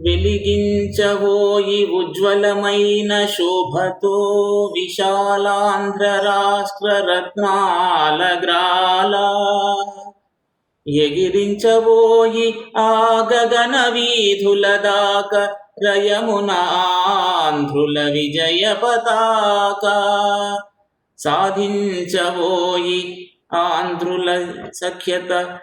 వెలిగించబోయి ఉజ్వలమైన శోభతో విశాలాంధ్ర రాష్ట్ర రత్నాలగ్రాల ఎగిరించబోయి ఆ గగన వీధుల దాక రయమునాంధ్రుల విజయ పతాక. సాధించబోయి ఆంధ్రుల సఖ్యత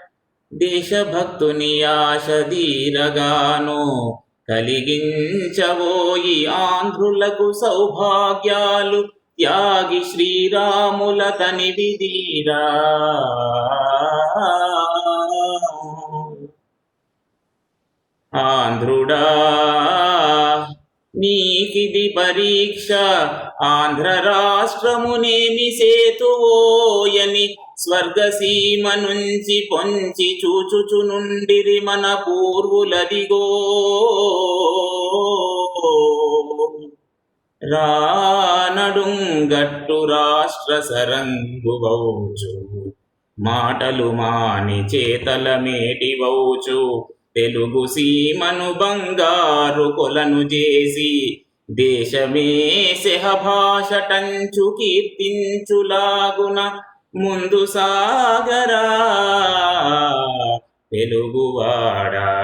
దేశభక్తుని ఆశ దీరగాను కలిగించబోయి ఆంధ్రులకు సౌభాగ్యాలు త్యాగి శ్రీరాముల తని విధీరా. ఆంధ్రుడా నీకిది పరీక్ష. ఆంధ్ర రాష్ట్రమునేమి సేతువోయని స్వర్గసీమ నుంచి పొంచి చూచుచు నుండిరి మన పూర్వులదిగో. రానడుంగట్టు రాష్ట్ర సరంగువౌచు మాటలు మాని చేతల మేటివౌచు తెలుగు సీమను బంగారు కొలను చేసి దేశమే సెహభాషటంచు కీర్తించులాగున ముందు సాగరా. తెలుగువాడా.